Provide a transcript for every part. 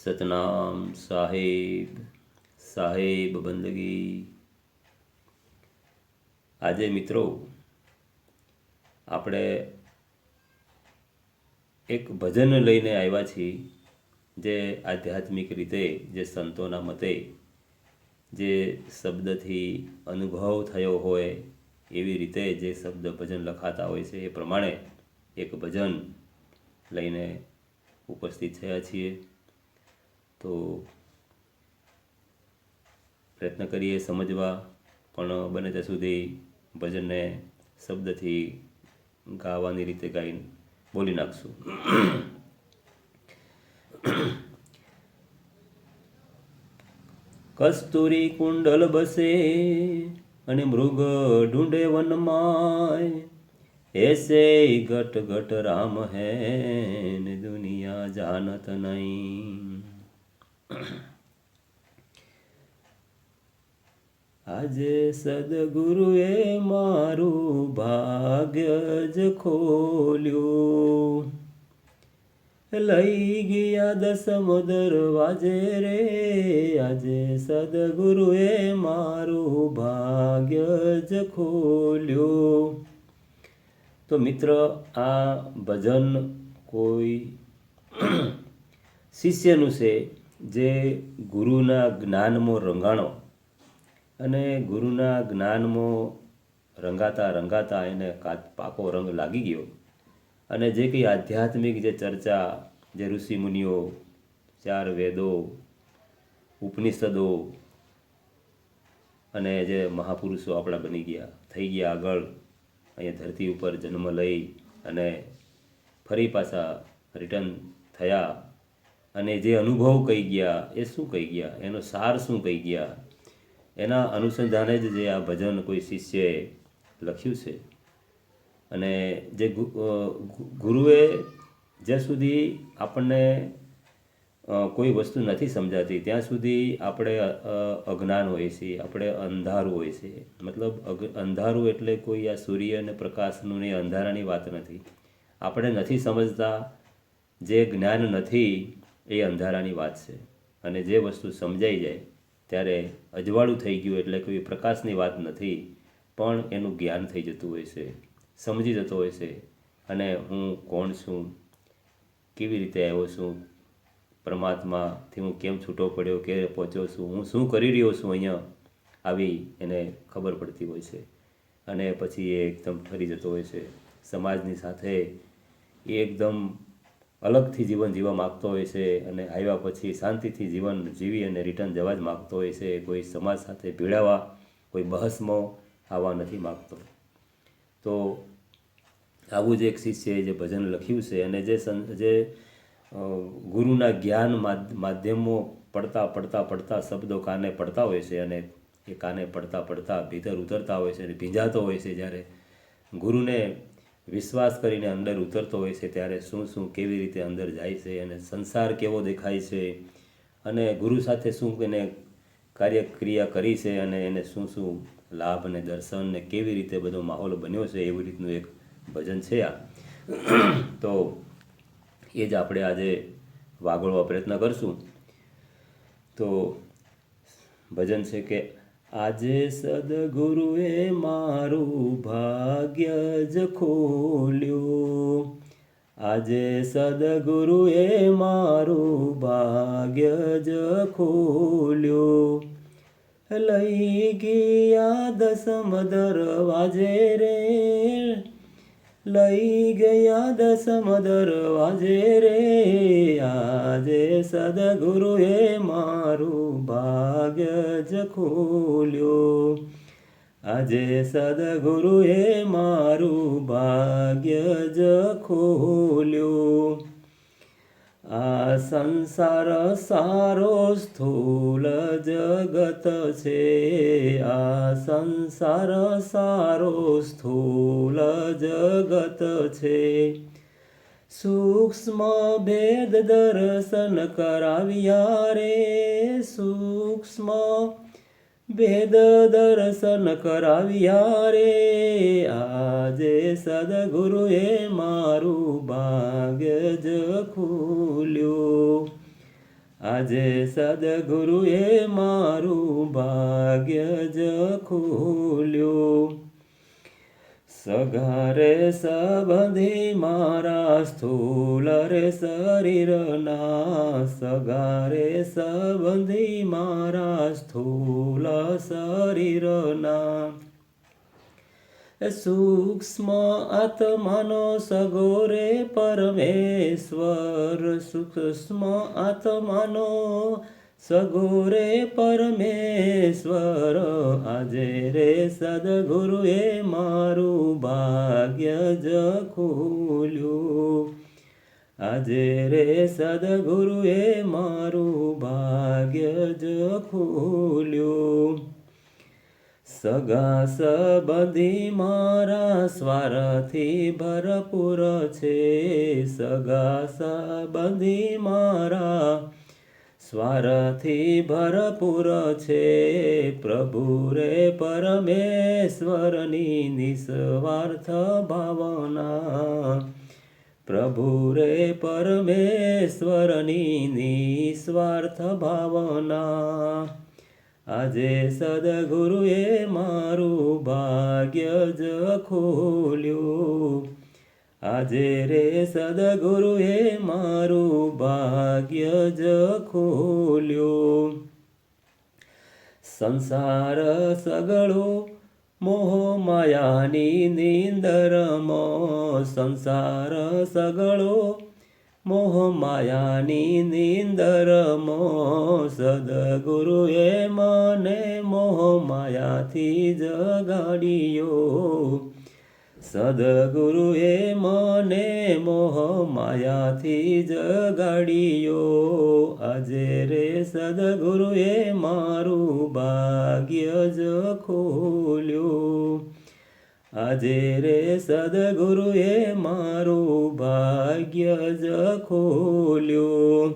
સતનામ સાહેબ સાહેબ બંદગી આજે મિત્રો, આપણે એક ભજન લઈને આવ્યા છીએ, જે આધ્યાત્મિક રીતે, જે સંતોના મતે, જે શબ્દથી અનુભવ થયો હોય, એવી રીતે જે શબ્દ ભજન લખાતા હોય છે, એ પ્રમાણે એક ભજન લઈને ઉપસ્થિત થયા છીએ. તો પ્રયત્ન કરીએ સમજવા, પણ બને ત્યાં સુધી ભજનને શબ્દથી ગાવાની રીતે ગાઈને બોલી નાખશું. કસ્તુરી કુંડલ બસે અને મૃગ ઢૂંઢે વનમાય. એસે ઘટ ઘટ રામ હે દુનિયા જાનત નહીં. આજે સદગુરુએ મારું ભાગ્ય જ ખોલ્યું. લઈ ગયા દસમ દરવાજે રે, આજે સદગુરુએ મારું ભાગ્ય જ ખોલ્યું. તો મિત્ર, આ ભજન કોઈ શિષ્યનું છે જે ગુરુના જ્ઞાનમાં રંગાણો અને ગુરુના જ્ઞાનમાં રંગાતા રંગાતા એને પાકો રંગ લાગી ગયો. અને જે કંઈ આધ્યાત્મિક જે ચર્ચા, જે ઋષિમુનિઓ, ચાર વેદો, ઉપનિષદો અને જે મહાપુરુષો આપણા બની ગયા, થઈ ગયા આગળ, અહીંયા ધરતી ઉપર જન્મ લઈ અને ફરી પાછા રિટર્ન થયા. અને જે અનુભવ કહી ગયા, એ શું કહી ગયા? એનો સાર શું કહી ગયા? એના અનુસંધાને જ જે આ ભજન કોઈ શિષ્યએ લખ્યું છે. અને જે ગુરુએ જ્યાં સુધી આપણને કોઈ વસ્તુ નથી સમજાતી, ત્યાં સુધી આપણે અજ્ઞાન હોય છે, આપણે અંધારું હોય છે. મતલબ અંધારું એટલે કોઈ આ સૂર્ય અને પ્રકાશનું ને અંધારાની વાત નથી. આપણે નથી સમજતા, જે જ્ઞાન નથી એ અંધારાની વાત છે. અને જે વસ્તુ સમજાઈ જાય, ત્યારે અજવાળું થઈ ગયું એટલે કોઈ પ્રકાશની વાત નથી, પણ એનું જ્ઞાન થઈ જતું હોય છે, સમજી જતો હોય છે. અને હું કોણ છું? કેવી રીતે આવ્યો છું? પરમાત્માથી હું કેમ છૂટો પડ્યો? કે પહોંચ્યો છું? હું શું કરી રહ્યો છું અહીંયા? આવી એને ખબર પડતી હોય છે. અને પછી એ એકદમ ઠરી જતો હોય છે. સમાજની સાથે એ એકદમ અલગથી જીવન જીવવા માગતો હોય છે અને આવ્યા પછી શાંતિથી જીવન જીવી અને રિટર્ન જવા જ માગતો હોય છે. કોઈ સમાજ સાથે ભીડાવા કોઈ બહસમાં આવવા નથી માગતો. તો આવું જ એક શિષ્યએ જે ભજન લખ્યું છે અને જે સં, જે ગુરુના જ્ઞાન માધ્યમો પડતા પડતા પડતા શબ્દો કાને પડતા હોય છે અને એ કાને પડતા પડતા ભીતર ઉતરતા હોય છે અને ભીંજાતો હોય છે જ્યારે ગુરુને વિશ્વાસ કરીને અંદર ઉતરતો હોય છે ત્યારે શું શું કેવી રીતે અંદર જાય છે અને સંસાર કેવો દેખાય છે અને ગુરુ સાથે શું એને કાર્યક્રિયા કરી છે અને એને શું શું લાભ અને દર્શન ને કેવી રીતે બધો માહોલ બન્યો છે એવી રીતનું એક ભજન છે આ. તો એ જ આપણે આજે વાગોળવા પ્રયત્ન કરશું. તો ભજન છે કે આજે સદગુરુએ મારું ભાગ્ય જ ખોલ્યું. આજે સદગુરુએ મારું ભાગ્ય જ ખોલ્યું. લઈ ગયા દસમ દરવાજે રે. લઈ ગયા દસમ દરવાજે રે. આજે સદગુરુએ મારું ભાગ્ય જ ખોલ્યો. આજે સદગુરુએ મારું ભાગ્ય જ ખોલ્યો. આ સંસાર સારો સ્થૂલ જગત છે. આ સંસાર સારો સ્થૂલ જગત છે. સૂક્ષ્મ ભેદ દર્શન કરાવ્યા રે, સૂક્ષ્મ ભેદ દર્શન કરાવ્યા રે. આજે સદગુરુએ મારું ભાગ્ય જ ખોલ્યું. આજે સદગુરુએ મારું ભાગ્ય જ ખોલ્યું. સગારે સબંધી મારા સ્થૂલ રે શરીરના સગારે સબંધી મારા સ્થૂલ શરીરના સૂક્ષ્મ આત્માનો સગોરે પરમેશ્વર, સૂક્ષ્મ આત્માનો સગોરે પરમેશ્વર, આજે રે સદગુરુએ મારું ભાગ્ય જ ખોલ્યું. આજે રે સદગુરુએ મારું ભાગ્ય જ ખોલ્યું. સગા સબધી મારા સ્વારથી ભરપૂર છે. સગા સબધી મારા સ્વારથી ભરપૂર છે પ્રભુ રે પરમેશ્વરની નિસ્વાર્થ ભાવના. પ્રભુ રે પરમેશ્વરની નિસ્વાર્થ ભાવના. આજે સદગુરુએ મારું ભાગ્ય જ ખોલ્યું. આજે રે સદગુરુએ મારું ભાગ્ય જ ખોલ્યો. સંસાર સગળો, મોહ માયાની નિંદરમાં. સંસાર સગળો, મોહ માયાની નિંદરમાં. સદગુરુએ મને મોહ માયાથી જગાડ્યો સદગુરુએ મને મોહ માયાથી જગાડ્યો. આજે રે સદગુરુએ મારું ભાગ્ય જ ખોલ્યું. આજે રે સદગુરુએ મારું ભાગ્ય જ ખોલ્યું.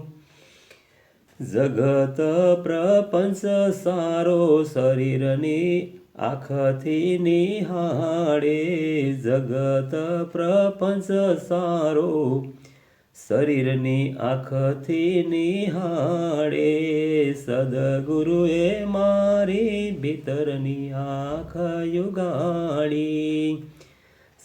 જગત પ્રપંચ સારો શરીરની આંખથી નિહાળે જગત પ્રપંચ સારો. શરીરની આંખથી નિહાળે સદગુરુએ મારી ભીતરની આંખ યુગાડી.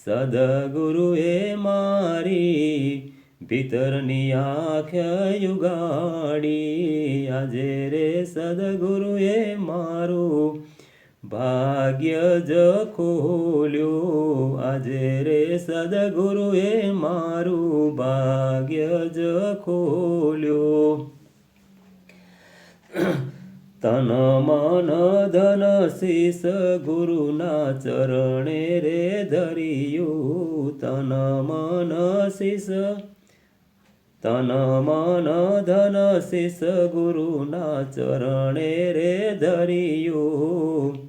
સદગુરુએ મારી ભીતરની આંખ યુગાડી. આજે રે સદગુરુએ મારું ભાગ્ય જ ખોલ્યું. આજે રે સદગુરુએ મારું ભાગ્ય જ ખોલ્યું. તન મન ધન શીસ ગુરુના ચરણે રે ધર્યું. તન મન શીસ તન મન ધન શિષ ગુરુના ચરણે રે ધર્યું.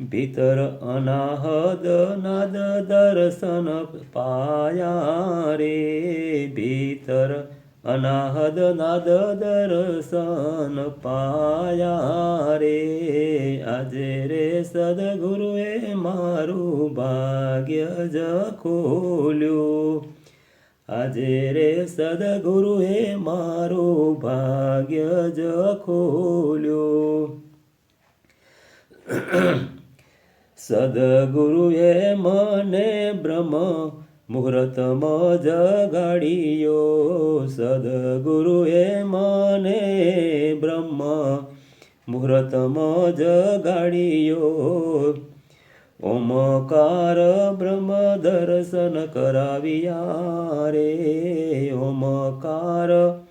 ભીતર અનાહદ નાદ દર્શન પાયા રે. ભીતર અનાહદ નાદ દર્શન પાયા રે. આજે રે સદગુરુએ મારું ભાગ્ય જ ખોલ્યું. આજે રે સદગુરુએ મારું ભાગ્ય જ ખોલ્યું. સદગુરુએ મને બ્રહ્મ મુહૂર્તમાં જગાડ્યો. સદગુરુએ મને બ્રહ્મ મુહૂર્તમાં જગાડ્યો. ઓમકાર બ્રહ્મ દર્શન કરાવ્યા રે. ઓમકાર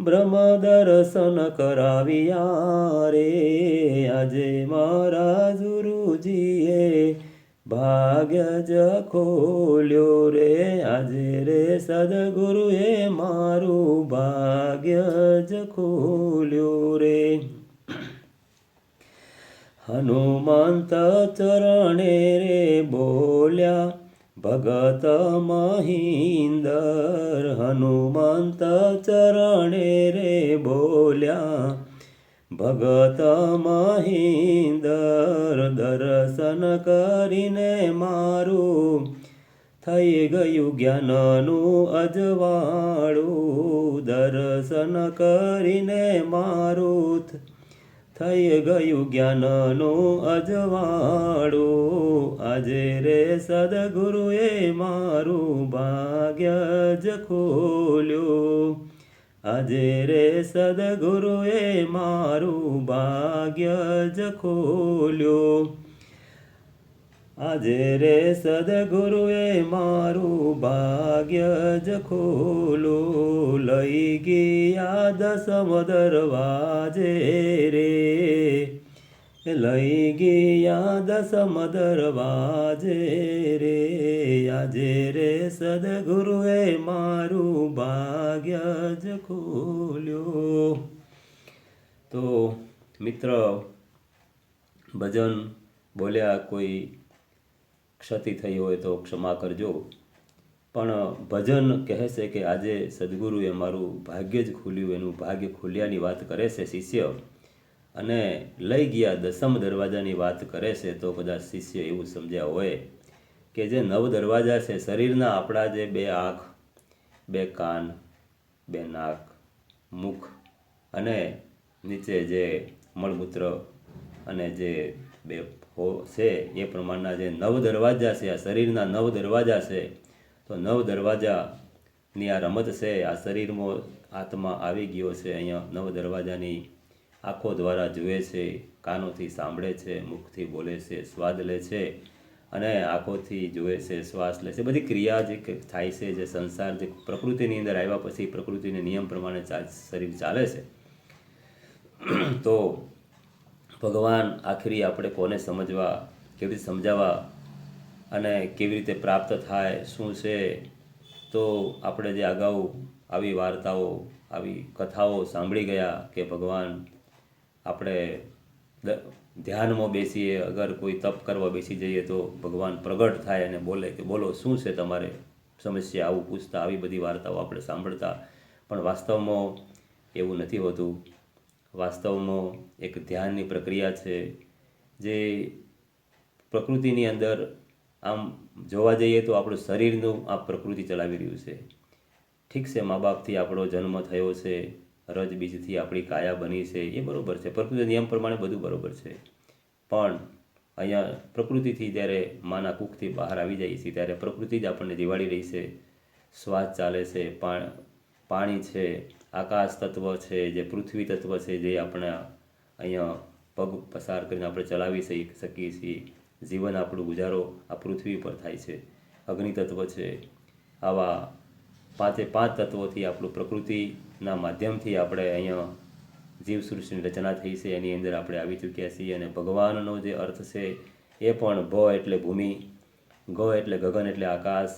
બ્રહ્મ દર્શન કરાવ્યા રે. આજે મારા ગુરુજીએ ભાગ્ય જ ખોલ્યો રે. આજે રે સદગુરુએ મારું ભાગ્ય જ ખોલ્યો રે. હનુમંત ચરણે રે બોલ્યા, ભગત મહિન્દર હનુમંત બોલ્યા, ભગત મહિન્દર દર્શન કરીને મારું થઈ ગયું જ્ઞાનનું અજવાળું. દર્શન કરીને મારું થઈ ગયું જ્ઞાનનું અજવાળું. આજે રે સદગુરુએ મારું ભાગ્ય જ ખોલ્યું. આજે રે સદગુરુએ મારું ભાગ્ય જ ખોલ્યું. આજે રે સદગુરુએ મારું ભાગ્ય જ ખોલું લઈ ગયા દસમ દરવાજે રે. લઈ ગયા દસમ દરવાજે રે આજે રે સદગુરુએ મારું ભાગ્ય જ ખોલ્યું તો મિત્ર ભજન બોલ્યા કોઈ ક્ષતિ થઈ હોય તો ક્ષમા કરજો પણ ભજન કહે છે કે આજે સદગુરુએ મારું ભાગ્ય જ ખુલ્યું એનું ભાગ્ય ખુલ્યાની વાત કરે છે શિષ્ય અને લઈ ગયા દસમ દરવાજાની વાત કરે છે, તો કદાચ શિષ્ય એવું સમજ્યા હોય કે જે નવ દરવાજા છે, શરીરના આપણા જે બે આંખ, બે કાન, બે નાક, મુખ અને નીચે જે મળમૂત્ર અને જે બે હો છે, એ પ્રમાણના જે નવ દરવાજા છે, આ શરીરના નવ દરવાજા છે, તો નવ દરવાજાની આ રમત છે, આ શરીરમાં આત્મા આવી ગયો છે, અહીંયા નવ દરવાજાની આંખો દ્વારા જુએ છે, કાનોથી સાંભળે છે, મુખથી બોલે છે, સ્વાદ લે છે અને આંખોથી જુએ છે, શ્વાસ લે છે. બધી ક્રિયા જે થાય છે, જે સંસાર જે પ્રકૃતિની અંદર આવ્યા પછી પ્રકૃતિને નિયમ પ્રમાણે શરીર ચાલે છે. તો ભગવાન આખરી આપણે કોને સમજવા, કેવી રીતે સમજાવવા અને કેવી રીતે પ્રાપ્ત થાય, શું છે, તો આપણે જે અગાઉ આવી વાર્તાઓ, આવી કથાઓ સાંભળી ગયા કે ભગવાન આપણે ધ્યાનમાં બેસીએ, અગર કોઈ તપ કરવા બેસી જઈએ તો ભગવાન પ્રગટ થાય અને બોલે કે, બોલો, શું છે તમારે સમસ્યા? આવું પૂછતા આવી બધી વાર્તાઓ આપણે સાંભળતા. પણ વાસ્તવમાં એવું નથી હોતું. વાસ્તવમાં એક ધ્યાનની પ્રક્રિયા છે જે પ્રકૃતિની અંદર આમ જોવા જઈએ તો આપણું શરીરનું આ પ્રકૃતિ ચલાવી રહ્યું છે. ઠીક છે, મા બાપથી આપણો જન્મ થયો છે. રજ બીજથી આપણી કાયા બની છે, એ બરાબર છે. પ્રકૃતિ નિયમ પ્રમાણે બધું બરોબર છે. પણ અહીંયા પ્રકૃતિથી જ્યારે માના કુકથી બહાર આવી જાય છે, ત્યારે પ્રકૃતિ જ આપણને દિવાળી રહી છે. શ્વાસ ચાલે છે પાણી છે, આકાશ તત્વ છે, જે પૃથ્વી તત્વ છે, જે આપણે અહીંયા પગ પસાર કરીને આપણે ચલાવી શકી- શકીએ છીએ. જીવન આપણું ગુજારો આ પૃથ્વી પર થાય છે. અગ્નિ તત્વ છે. આવા પાંચે પાંચ તત્વોથી આપણું પ્રકૃતિના માધ્યમથી આપણે અહીંયા જીવ સૃષ્ટિની રચના થઈ છે, એની અંદર આપણે આવી ચૂક્યા છીએ અને ભગવાનનો જે અર્થ છે એ પણ ભ એટલે ભૂમિ, ગ એટલે ગગન એટલે આકાશ,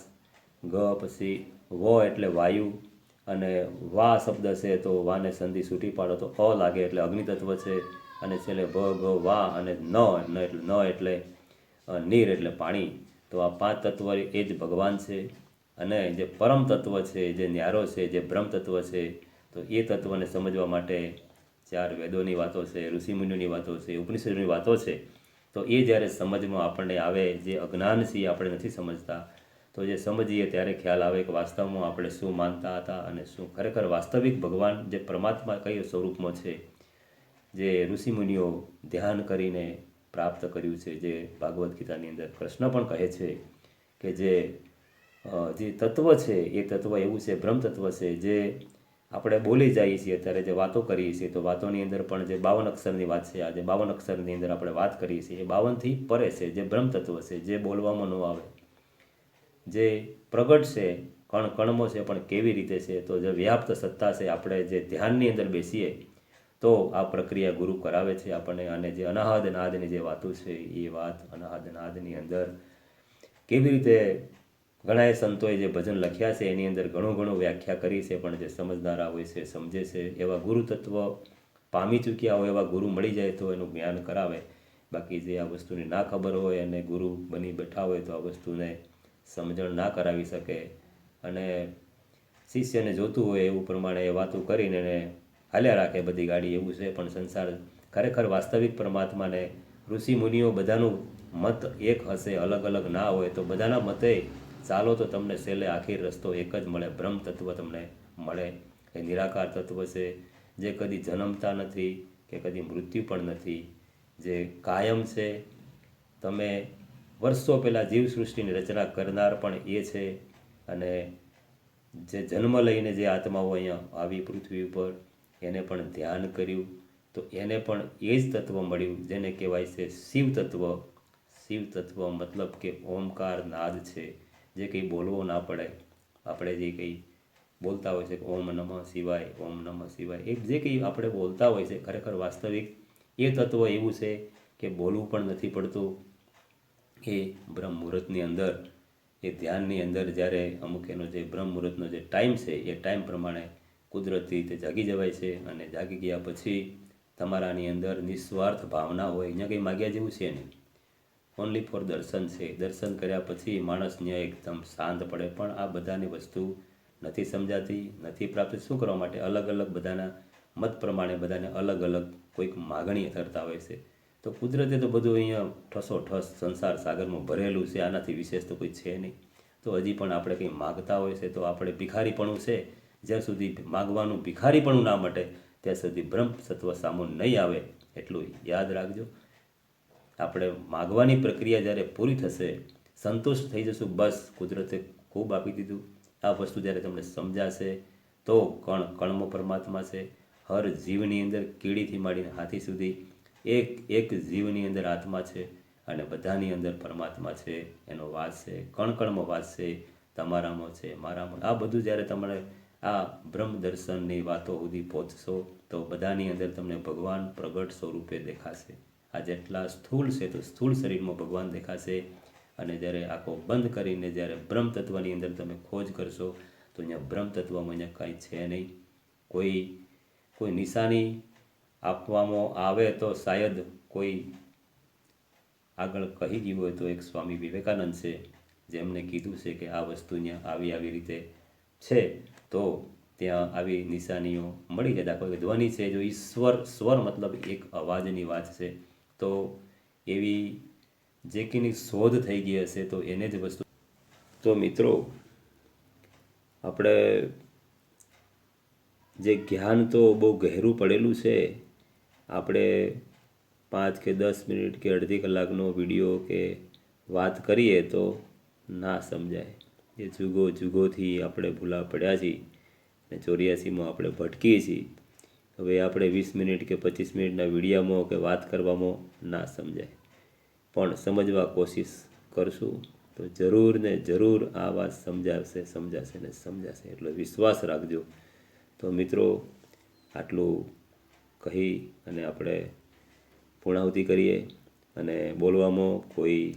ગ પછી વ એટલે વાયુ અને વા શબ્દ છે તો વાને સંધિ છૂટી પાડો તો અ લાગે એટલે અગ્નિતત્વ છે અને છેલ્લે ભ, ગ, વા અને ન ન એટલે ન એટલે નીર એટલે પાણી. તો આ પાંચ તત્વ એ જ ભગવાન છે અને જે પરમ તત્વ છે, જે ન્યારો છે, જે બ્રહ્મ તત્વ છે તો એ તત્વને સમજવા માટે ચાર વેદોની વાતો છે, ઋષિમુનિઓની વાતો છે, ઉપનિષદોની વાતો છે. તો એ જ્યારે સમજમાં આપણને આવે, જે અજ્ઞાન છે આપણે નથી સમજતા. તો જે સમજીએ ત્યારે ખ્યાલ આવે કે વાસ્તવમાં આપણે શું માનતા હતા અને શું ખરેખર વાસ્તવિક ભગવાન જે પરમાત્મા કઈ સ્વરૂપમાં છે, જે ઋષિમુનિઓ ધ્યાન કરીને પ્રાપ્ત કર્યું છે, જે ભાગવદ્ ગીતાની અંદર કૃષ્ણ પણ કહે છે કે જે જે તત્વ છે એ તત્વ એવું છે બ્રહ્મ તત્વ છે, જે આપણે બોલી જઈએ છીએ અત્યારે જે વાતો કરીએ છીએ, તો વાતોની અંદર પણ જે બાવન અક્ષરની વાત છે, આ જે બાવન અક્ષરની અંદર આપણે વાત કરીએ છીએ, એ બાવનથી પરે છે, જે બ્રહ્મ તત્વ છે, જે બોલવામાં ન આવે. જે પ્રગટ છે, કણ કણમો છે, પણ કેવી રીતે છે, તો જે વ્યાપ્ત સત્તા છે, આપણે જે ધ્યાનની અંદર બેસીએ, તો આ પ્રક્રિયા ગુરુ કરાવે છે આપણને, અને જે અનાહદ નાદની જે વાતો છે, એ વાત અનાહદ નાદની અંદર કેવી રીતે ઘણાએ સંતોએ જે ભજન લખ્યા છે, એની અંદર ઘણું ઘણું વ્યાખ્યા કરી છે, પણ જે સમજનારા હોય છે, સમજે છે. એવા ગુરુ તત્વ પામી ચૂક્યા હોય, એવા ગુરુ મળી જાય તો એનું જ્ઞાન કરાવે. બાકી જે આ વસ્તુની ના ખબર હોય, અને ગુરુ બની બેઠા હોય, તો આ વસ્તુને સમજણ ના કરાવી શકે. અને શિષ્યને જોતું હોય એવું પ્રમાણે એ વાતો કરીને એને હાલ્યા રાખે બધી ગાડી એવું છે, પણ સંસાર ખરેખર વાસ્તવિક પરમાત્માને ઋષિ મુનિઓ બધાનું મત એક હશે, અલગ અલગ ના હોય, તો બધાના મતે ચાલો તો તમને છેલ્લે આખી રસ્તો એક જ મળે, બ્રહ્મ તત્વ તમને મળે. એ નિરાકાર તત્વ છે, જે કદી જન્મતા નથી કે કદી મૃત્યુ પણ નથી. જે કાયમ છે, તમે વર્ષો પહેલાં જીવસૃષ્ટિની રચના કરનાર પણ એ છે. અને જે જન્મ લઈને જે આત્માઓ અહીંયા આવી પૃથ્વી ઉપર, એને પણ ધ્યાન કર્યું. તો એને પણ એ જ તત્વ મળ્યું, જેને કહેવાય છે શિવ તત્વ શિવ તત્વ મતલબ કે ઓમકાર નાદ છે. જે કંઈ બોલવો ના પડે, આપણે જે કંઈ બોલતા હોય છે ઓમ નમઃ શિવાય, ઓમ નમઃ શિવાય, એ જે કંઈ આપણે બોલતા હોય છે, ખરેખર વાસ્તવિક, એ તત્વ એવું છે કે બોલવું પણ નથી પડતું. એ બ્રહ્મ મુહૂર્તની અંદર, એ ધ્યાનની અંદર જ્યારે અમુક એનો જે બ્રહ્મ મુહૂર્તનો જે ટાઈમ છે, એ ટાઈમ પ્રમાણે કુદરતી રીતે જાગી જવાય છે અને જાગી ગયા પછી તમારાની અંદર નિસ્વાર્થ ભાવના હોય, અહીંયા કંઈ માગ્યા જેવું છે નહીં. ઓનલી ફોર દર્શન છે. દર્શન કર્યા પછી માણસને એકદમ શાંત પડે. પણ આ બધાની વસ્તુ નથી સમજાતી, નથી પ્રાપ્ત. શું કરવા માટે અલગ અલગ બધાના મત પ્રમાણે બધાને અલગ અલગ કોઈક માગણી કરતા હોય છે? તો કુદરતે તો બધું અહીંયા ઠસો ઠસ સંસાર સાગરમાં ભરેલું છે. આનાથી વિશેષ તો કોઈ છે નહીં. તો હજી પણ આપણે કંઈ માગતા હોય છે તો આપણે ભિખારીપણું છે. જ્યાં સુધી માગવાનું ભિખારીપણું ના મટે, ત્યાં સુધી બ્રહ્મ સત્વ સામો નહીં આવે, એટલું યાદ રાખજો. આપણે માગવાની પ્રક્રિયા જ્યારે પૂરી થશે, સંતોષ થઈ જશું. બસ, કુદરતે ખૂબ આપી દીધું. આ વસ્તુ જ્યારે તમને સમજાશે, તો કણ કણમો પરમાત્મા છે. હર જીવની અંદર કીડીથી માંડીને હાથી સુધી એક એક જીવની અંદર આત્મા છે અને બધાની અંદર પરમાત્મા છે. એનો વાસ છે, કણ કણમાં વાસ છે, તમારામાં છે, મારામાં. આ બધું જ્યારે તમારે આ બ્રહ્મ દર્શનની વાતો સુધી પહોંચશો, તો બધાની અંદર તમને ભગવાન પ્રગટ સ્વરૂપે દેખાશે. આ જેટલા સ્થૂળ છે તો સ્થૂળ શરીરમાં ભગવાન દેખાશે. અને જ્યારે આંખો બંધ કરીને જ્યારે બ્રહ્મ તત્વની અંદર તમે ખોજ કરશો, તો અહીંયા બ્રહ્મ તત્વમાં અહીંયા કાંઈ છે નહીં. કોઈ કોઈ નિશાની આપવામાં આવે તો શાયદ કોઈ આગળ કહી ગયું હોય તો એક સ્વામી વિવેકાનંદ છે, જેમણે કીધું છે કે આ વસ્તુ અહીંયા આવી આવી રીતે છે. તો ત્યાં આવી નિશાનીઓ મળી જાય દાખલો ધ્વનિ છે, જો ઈશ્વર, સ્વર મતલબ એક અવાજની વાત છે. તો એવી જે કીની શોધ થઈ ગઈ હશે તો એને જ વસ્તુ તો મિત્રો, આપણે જે જ્ઞાન તો બહુ ગહેરું પડેલું છે, આપણે પાંચ કે દસ મિનિટ કે અડધી કલાકનો વીડિયો કે વાત કરીએ તો ના સમજાય. એ જુગો જુગોથી આપણે ભૂલા પડ્યા છીએ ને ચોર્યાસીમાં આપણે ભટકીએ છીએ. હવે આપણે વીસ મિનિટ કે પચીસ મિનિટના વિડીયામાં કે વાત કરવામાં ના સમજાય. પણ સમજવા કોશિશ કરશું તો જરૂર ને જરૂર આ વાત સમજાશે સમજાશે ને સમજાશે. એટલો વિશ્વાસ રાખજો. તો મિત્રો, આટલું કહી અને આપણે પૂર્ણાહુતિ કરીએ અને બોલવામાં કોઈ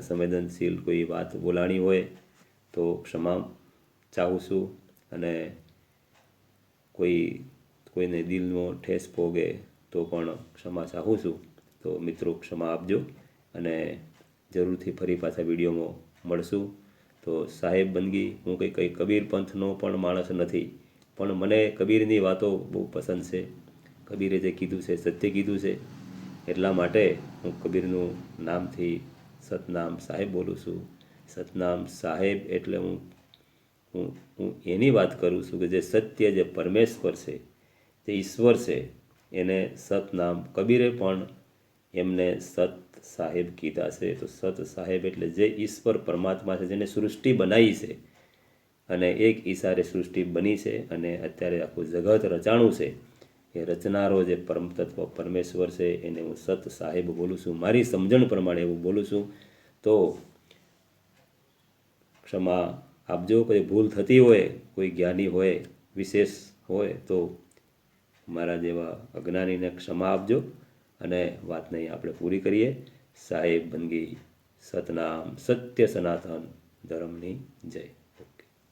સંવેદનશીલ કોઈ વાત બોલાણી હોય તો ક્ષમા ચાહું છું અને કોઈ કોઈને દિલનો ઠેસ પોગે તો પણ ક્ષમા ચાહું છું. તો મિત્રો, ક્ષમા આપજો અને જરૂરથી ફરી પાછા વિડીયોમાં મળશું. તો સાહેબ બંદગી હું કંઈ કંઈ કબીર પંથનો પણ માણસ નથી, પણ મને કબીરની વાતો બહુ પસંદ છે. કબીરે જે કીધું છે, સત્ય કીધું છે, એટલા માટે હું કબીરનું નામથી સતનામ સાહેબ બોલું છું. સતનામ સાહેબ એટલે હું હું હું એની વાત કરું છું કે જે સત્ય જે પરમેશ્વર છે જે ઈશ્વર છે. એને સતનામ કબીરે પણ એમને સત સાહેબ કીધા છે. તો સત સાહેબ એટલે જે ઈશ્વર પરમાત્મા છે, જેને સૃષ્ટિ બનાવી છે અને એક ઈશારે સૃષ્ટિ બની છે અને અત્યારે આખું જગત રચાણું છે. એ રચનારો જે પરમ તત્વ પરમેશ્વર છે, એને હું સત સાહેબ બોલું છું. મારી સમજણ પ્રમાણે એવું બોલું છું. તો ક્ષમા આપજો. કોઈ ભૂલ થતી હોય, કોઈ જ્ઞાની હોય, વિશેષ હોય, તો મારા જેવા અજ્ઞાનીને ક્ષમા આપજો અને વાતને આપણે પૂરી કરીએ. સાહેબ બંદગી સતનામ, સત્ય સનાતન, ધર્મની જય.